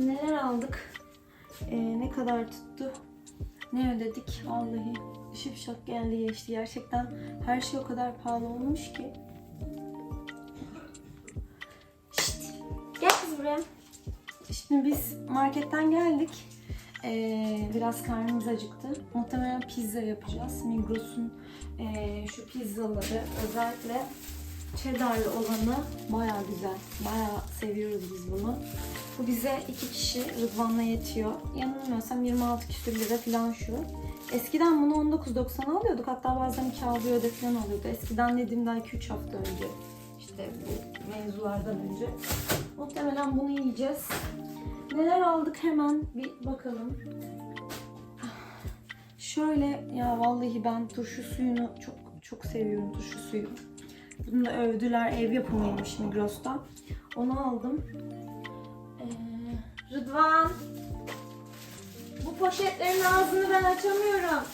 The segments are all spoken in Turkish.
Neler aldık? Ee, ne kadar tuttu? Ne ödedik? Vallahi şıpşak geldi geçti. Gerçekten her şey o kadar pahalı olmuş ki. Şşt, gel kız buraya. Şimdi biz marketten geldik. Ee, biraz karnımız acıktı. Muhtemelen pizza yapacağız. Migros'un ee, şu pizzaları özellikle cheddarlı olanı baya güzel. Baya seviyoruz biz bunu. Bu bize iki kişi Rıdvan'la yetiyor. Yanılmıyorsam 26 küsür lira falan şu. Eskiden bunu 19.90 alıyorduk. Hatta bazen 2 alıyor öde falan oluyordu. Eskiden dediğim daha 2-3 hafta önce. İşte bu mevzulardan önce. Muhtemelen bunu yiyeceğiz. Neler aldık hemen bir bakalım. Şöyle ya vallahi ben turşu suyunu çok çok seviyorum turşu suyu. Bunu da övdüler ev yapımıymış Migros'tan. Onu aldım. Ee, Rıdvan. Bu poşetlerin ağzını ben açamıyorum.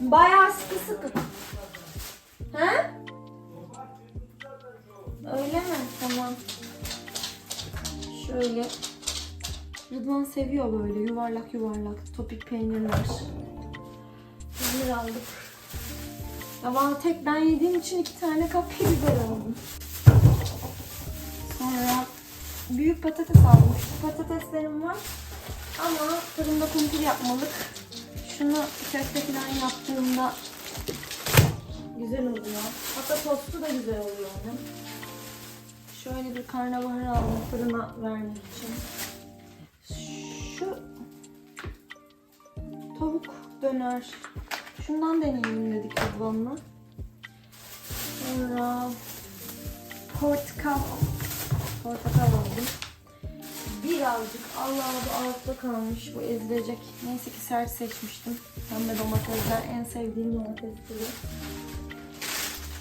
Bayağı sıkı sıkı. He? Öyle mi? Tamam. Şöyle. Rıdvan seviyor böyle yuvarlak yuvarlak topik peynirler. Peynir aldık. Ya bana tek ben yediğim için iki tane kapya biber aldım. Sonra büyük patates aldım. Şu patateslerim var. Ama fırında kumpir yapmalık. Şunu köfte falan yaptığımda güzel oluyor. Hatta tostu da güzel oluyor onun. Şöyle bir karnabahar aldım fırına vermek için. Şu tavuk döner. Şundan deneyelim dedik Rıdvan'la. Sonra portakal. Portakal aldım. Birazcık Allah bu altta kalmış. Bu ezilecek. Neyse ki sert seçmiştim. Pembe domatesler en sevdiğim domatesleri.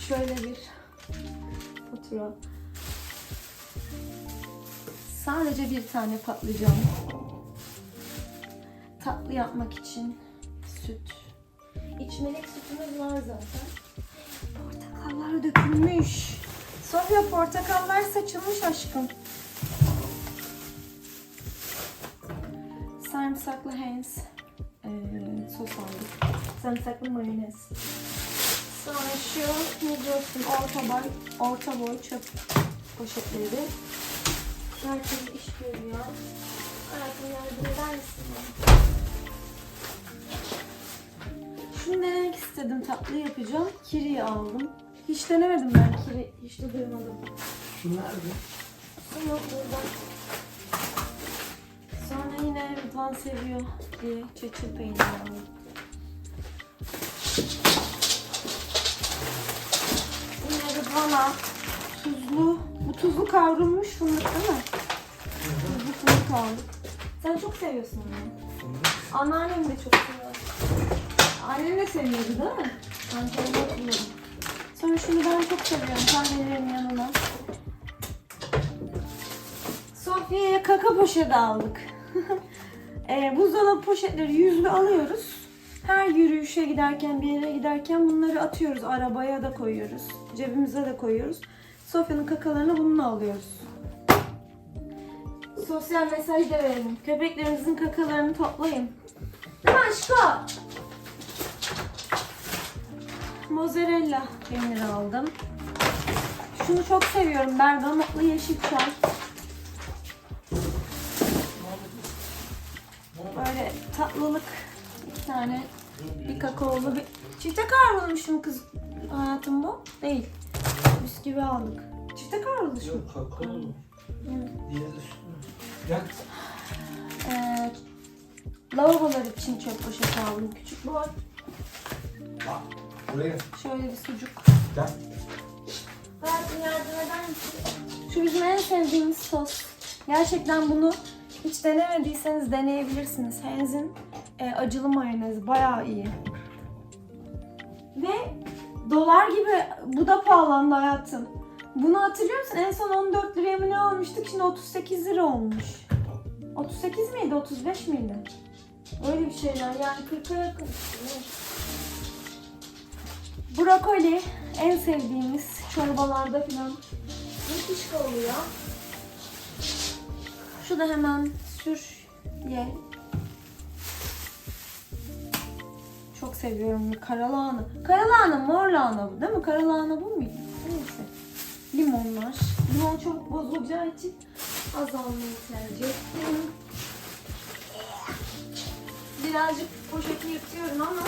Şöyle bir fatura. Sadece bir tane patlıcan. Tatlı yapmak için süt. İçmelik sütümüz var zaten. Portakallar dökülmüş. Sofya portakallar saçılmış aşkım. Sarımsaklı Heinz eee, sos aldık. Sarımsaklı mayonez. Sonra şu Migros'un orta boy, orta boy çöp poşetleri. Herkes iş görüyor. Hayatım yardım eder misin? Şunu denemek istedim. Tatlı yapacağım. Kiri aldım. Hiç denemedim ben kiri. Hiç de duymadım. Şu nerede? Su yok burada. Sonra yine Rıdvan seviyor diye çeçil peyniri aldım. Yine Rıdvan'a tuzlu, bu tuzlu kavrulmuş fındık değil mi? Tuzlu fındık aldık. Sen çok seviyorsun onu. Anneannem de çok seviyor. Annem de seviyordu değil mi? Ben hatırlıyorum. Sonra şunu ben çok seviyorum kahvelerin yanına. Sofya'ya kaka poşeti aldık. e, buzdolabı poşetleri yüzlü alıyoruz. Her yürüyüşe giderken, bir yere giderken bunları atıyoruz. Arabaya da koyuyoruz. Cebimize de koyuyoruz. Sofya'nın kakalarını bununla alıyoruz. Sosyal mesaj da verelim. Köpeklerinizin kakalarını toplayın. Aşkım? Mozzarella peyniri aldım. Şunu çok seviyorum. Bergamotlu yeşil çay. Böyle tatlılık iki tane bir kakaolu bir çifte kavrulmuş mu kız hayatım bu? Değil. Bisküvi aldık. Çifte kavrulmuş mu? Yok kakao. Evet. Gel. Ee, lavabolar için çöp poşeti aldım. Küçük boy. Bak. Buraya. Şöyle bir sucuk. Gel. Hayatım yardım eder misin? Şu bizim en sevdiğimiz sos. Gerçekten bunu hiç denemediyseniz deneyebilirsiniz. Heinz'in e, acılı mayonezi bayağı iyi. Ve dolar gibi bu da pahalandı hayatım. Bunu hatırlıyor musun? En son 14 liraya mı ne almıştık? Şimdi 38 lira olmuş. 38 miydi? 35 miydi? Öyle bir şeyler yani 40'a yakın. Evet. Brokoli en sevdiğimiz çorbalarda falan müthiş oluyor. Şu da hemen sür ye. Çok seviyorum karalahana. Karalahana mor lahana bu değil mi? Karalahana bu muydu? Neyse. Limonlar. Limon çok bozulacağı için az almayı tercih ettim. Birazcık poşeti yırtıyorum ama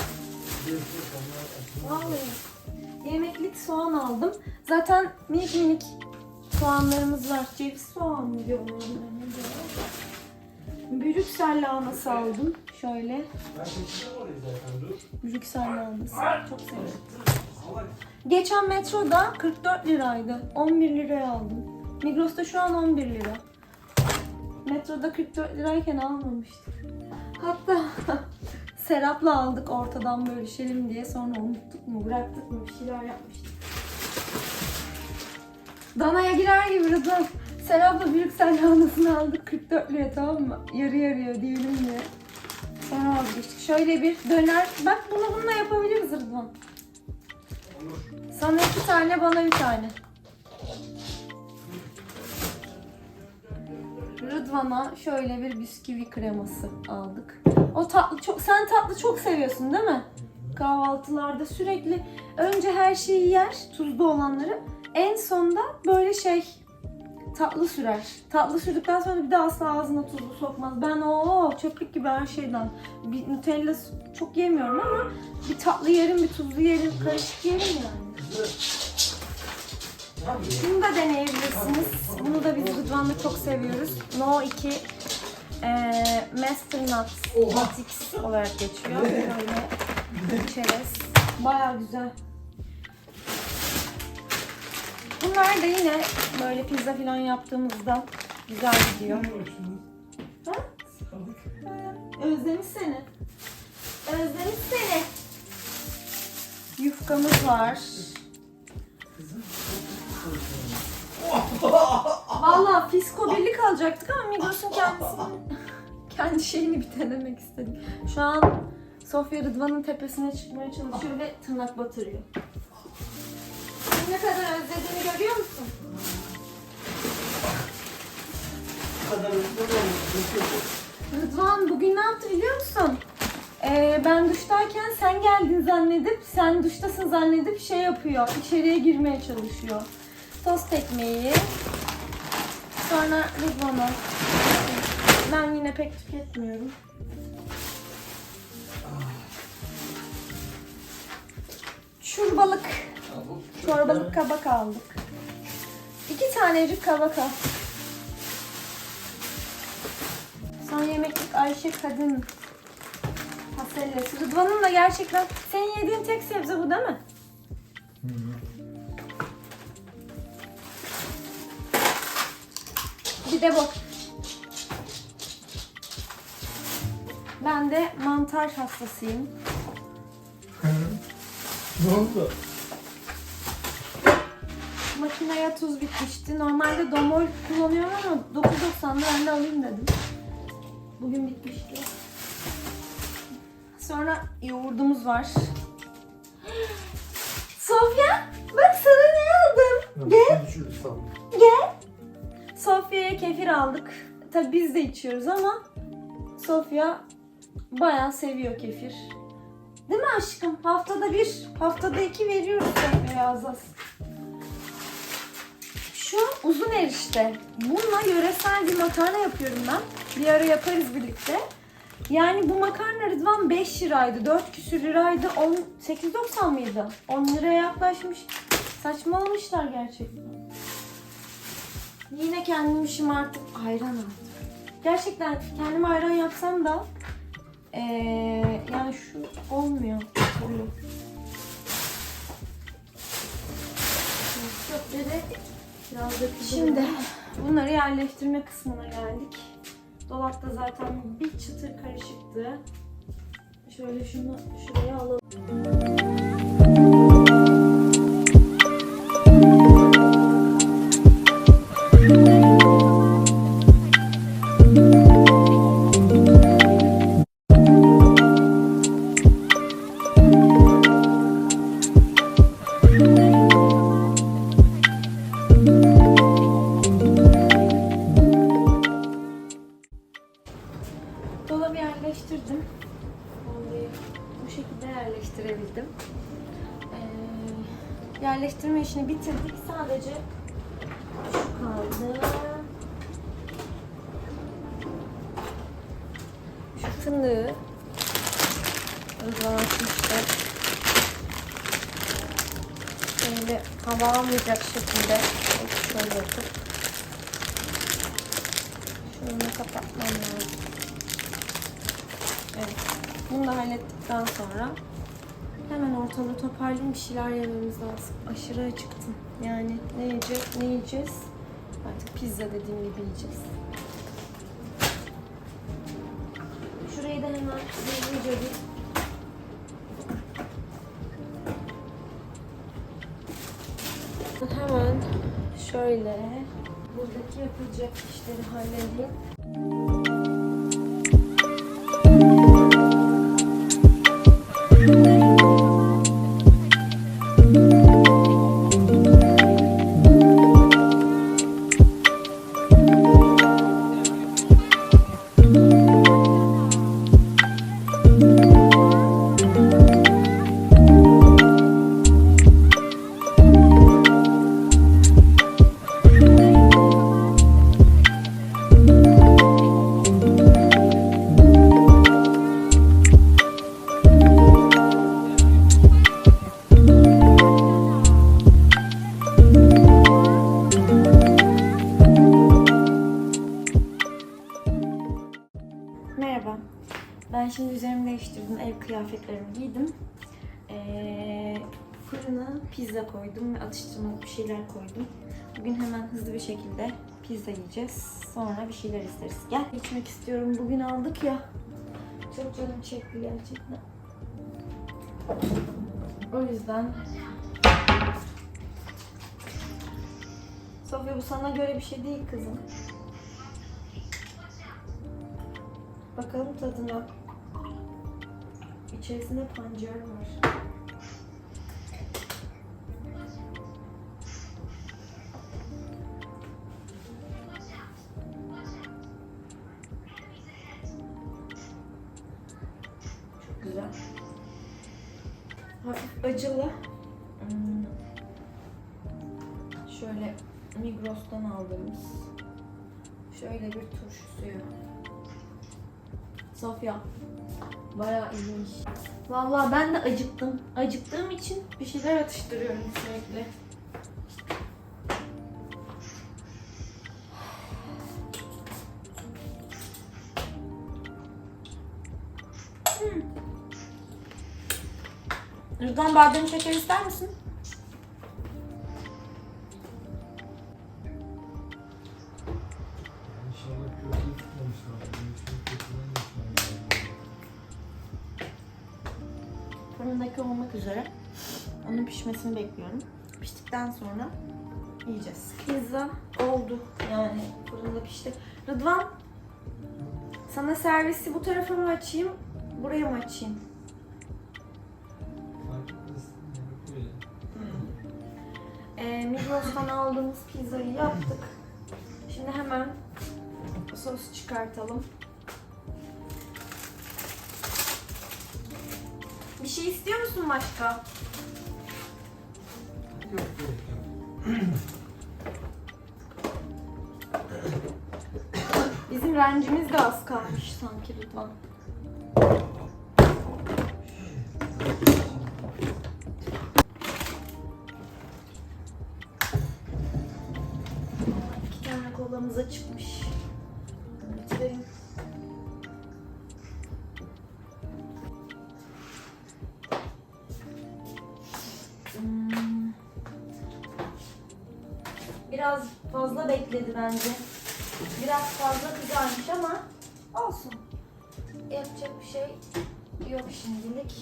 Vallahi yemeklik soğan aldım. Zaten minik minik soğanlarımız var. Ceviz soğan mı diyorlar? Brüksel lahanası aldım. Şöyle. Brüksel lahanası. Çok seviyorum. Geçen metroda 44 liraydı. 11 liraya aldım. Migros'ta şu an 11 lira. Metroda 44 lirayken almamıştık. Hatta Serap'la aldık ortadan bölüşelim diye. Sonra unuttuk mu, bıraktık mı bir şeyler yapmıştık. Danaya girer gibi Rıdvan. Serap'la Brüksel lahanasını aldık 44 liraya tamam mı? Yarı yarıya ödeyelim diye. Sonra vazgeçtik. Şöyle bir döner. Bak bunu bununla yapabiliriz Rıdvan. Sana iki tane, bana bir tane. Rıdvan'a şöyle bir bisküvi kreması aldık. O tatlı çok, sen tatlı çok seviyorsun değil mi? Kahvaltılarda sürekli önce her şeyi yer, tuzlu olanları. En sonda böyle şey tatlı sürer. Tatlı sürdükten sonra bir de asla ağzına tuzlu sokmaz. Ben o çöplük gibi her şeyden bir Nutella çok yemiyorum ama bir tatlı yerim, bir tuzlu yerim, karışık yerim yani. Şunu da deneyebilirsiniz. Bunu da biz Rıdvan'la çok seviyoruz. No 2 eee Master Nuts. Nutix olarak geçiyor. Böyle çerez. Baya güzel. Bunlar da yine böyle pizza falan yaptığımızda güzel gidiyor. Ha? Sıkıldık. Özlemiş seni. Özlemiş seni. Yufkamız var. Valla Fisko birlik alacaktık ama Migros'un kendisinin kendi şeyini bir denemek istedik. Şu an Sofya Rıdvan'ın tepesine çıkmaya çalışıyor ve tırnak batırıyor. Ne kadar özlediğini görüyor musun? Kadar? Rıdvan bugün ne yaptı biliyor musun? Ee, ben duştayken sen geldin zannedip, sen duştasın zannedip şey yapıyor, içeriye girmeye çalışıyor. Tost ekmeği, sonra Rıdvan'a. Ben yine pek tüketmiyorum. Çorbalık, çorbalık kabak aldık. İki tanecik kabak aldık. Son yemeklik Ayşe Kadın Fasellesi. Rıdvan'ın da gerçekten senin yediğin tek sebze bu değil mi? Bir de bu. Ben de mantar hastasıyım. Ne oldu? Makineye tuz bitmişti. Normalde domol kullanıyorum ama 9.90'da ben de alayım dedim. Bugün bitmişti. Sonra yoğurdumuz var. Sofya bak sana ne aldım. Gel. Gel. Sofya'ya kefir aldık. Tabi biz de içiyoruz ama Sofya bayağı seviyor kefir. Değil mi aşkım? Haftada bir, haftada iki veriyoruz Sofya'ya az az. Şu uzun erişte. Bununla yöresel bir makarna yapıyorum ben. Bir ara yaparız birlikte. Yani bu makarna Rıdvan 5 liraydı. 4 küsür liraydı. 10, 8.90 mıydı? 10 liraya yaklaşmış. Saçmalamışlar gerçekten. Yine kendimi şımartıp ayran aldım. Gerçekten kendime ayran yapsam da eee, yani şu olmuyor. Biraz da Şimdi bunları yerleştirme kısmına geldik. Dolapta zaten bir çıtır karışıktı. Şöyle şunu şuraya alalım. Şekilde şöyle yapıp şunu kapatmam lazım. Evet. Bunu da hallettikten sonra hemen ortalığı toparlayayım bir şeyler yememiz lazım. Aşırı acıktım. Yani ne yiyecek, ne yiyeceğiz? Artık pizza dediğim gibi yiyeceğiz. Şurayı da hemen hızlıca bir şöyle buradaki yapılacak işleri halledeyim. Şimdi üzerimi değiştirdim. Ev kıyafetlerimi giydim. Ee, fırına pizza koydum ve atıştırmalık bir şeyler koydum. Bugün hemen hızlı bir şekilde pizza yiyeceğiz. Sonra bir şeyler isteriz. Gel. İçmek istiyorum. Bugün aldık ya. Çok canım çekti gerçekten. O yüzden Sofya bu sana göre bir şey değil kızım. Bakalım tadına. İçerisinde pancar var. Çok güzel. Hafif acılı. Hmm. Şöyle Migros'tan aldığımız şöyle bir turşu suyu. Sofya. Bayağı iyiymiş. Vallahi ben de acıktım. Acıktığım için bir şeyler atıştırıyorum sürekli. Hmm. Rıdvan badem şeker ister misin? Pişmesini bekliyorum. Piştikten sonra yiyeceğiz. Pizza oldu. Yani fırında pişti. Rıdvan sana servisi bu tarafa mı açayım, buraya mı açayım? Böyle. Ee, Migros'tan aldığımız pizzayı yaptık. Şimdi hemen sos çıkartalım. Bir şey istiyor musun başka? Bizim rencimiz de az kalmış sanki Rıdvan. Biraz fazla bekledi bence. Biraz fazla kızarmış ama olsun. Yapacak bir şey yok şimdilik.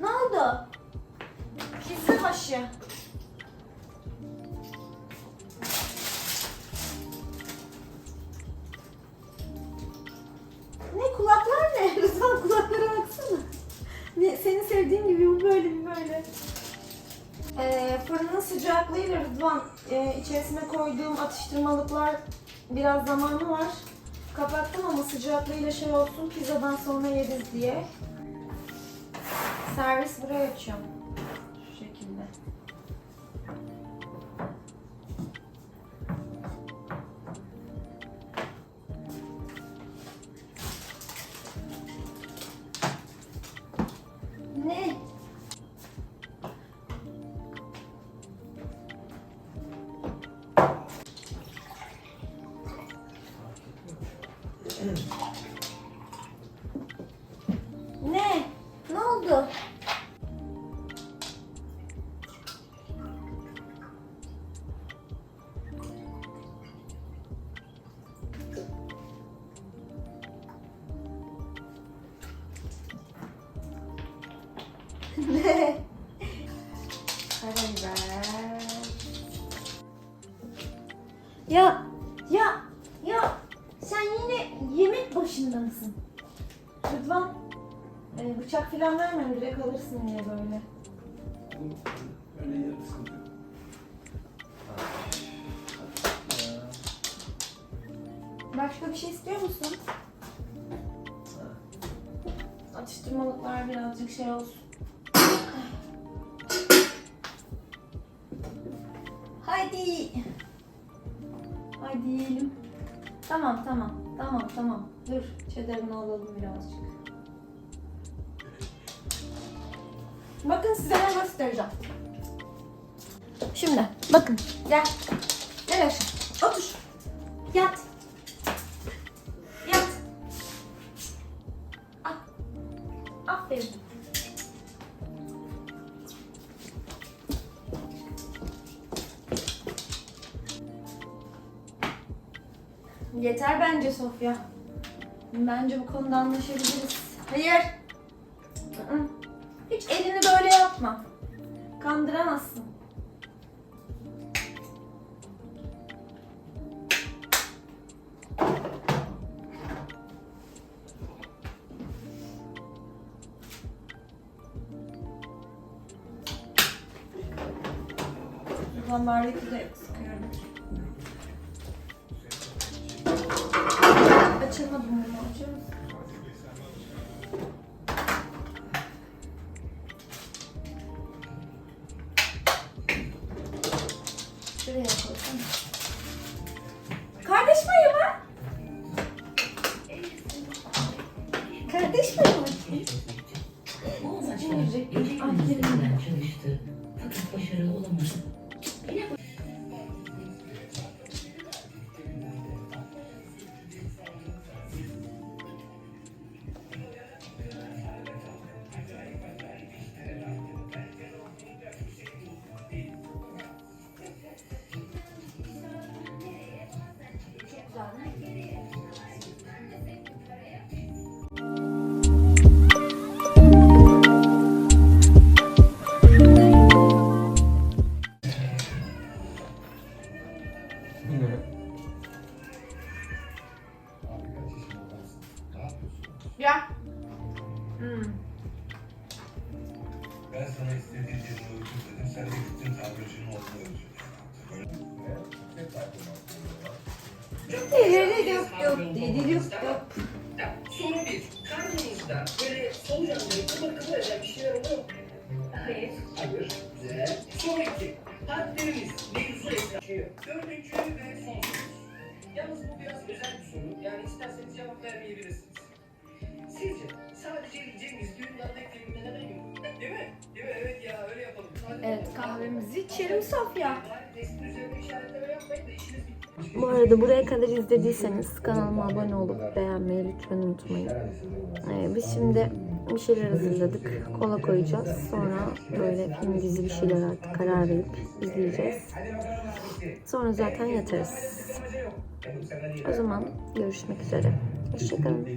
Ne oldu? Pizza başı. Sevdiğim gibi bu böyle bir böyle. Ee, fırının sıcaklığıyla Rıdvan e, içerisine koyduğum atıştırmalıklar biraz zamanı var. Kapattım ama sıcaklığıyla şey olsun pizzadan sonra yeriz diye. Servis buraya açıyorum. Ya, ya, ya sen yine yemek başında mısın? Rıdvan, e, bıçak falan verme direkt alırsın diye böyle. Öyle yerim. Başka bir şey istiyor musun? Atıştırmalıklar birazcık şey olsun. Haydi. Haydi yiyelim. Tamam tamam tamam tamam. Dur çedarını alalım birazcık. Bakın size ne göstereceğim. Şimdi bakın gel. Gel aşağı. Otur. Sofya. Bence bu konuda anlaşabiliriz. Hayır. Hiç elini böyle yapma. Kandıramazsın. Buradan bardaki de Dördüncü ve son sorumuz. Yalnız bu biraz özel bir soru. Yani isterseniz cevap vermeyebilirsiniz. Sizce sadece Cengiz düğünden filminde neden yok? Değil mi? Değil mi? Evet ya öyle yapalım. Hadi Evet kahvemizi içelim Sofya. Resmin üzerine işaretleme yapmayın da işiniz bitti. Bu arada buraya kadar izlediyseniz kanalıma abone olup beğenmeyi lütfen unutmayın. Ee, biz şimdi bir şeyler hazırladık. Kola koyacağız. Sonra böyle film dizi bir şeyler artık karar verip izleyeceğiz. Sonra zaten yatarız. O zaman görüşmek üzere. Hoşçakalın.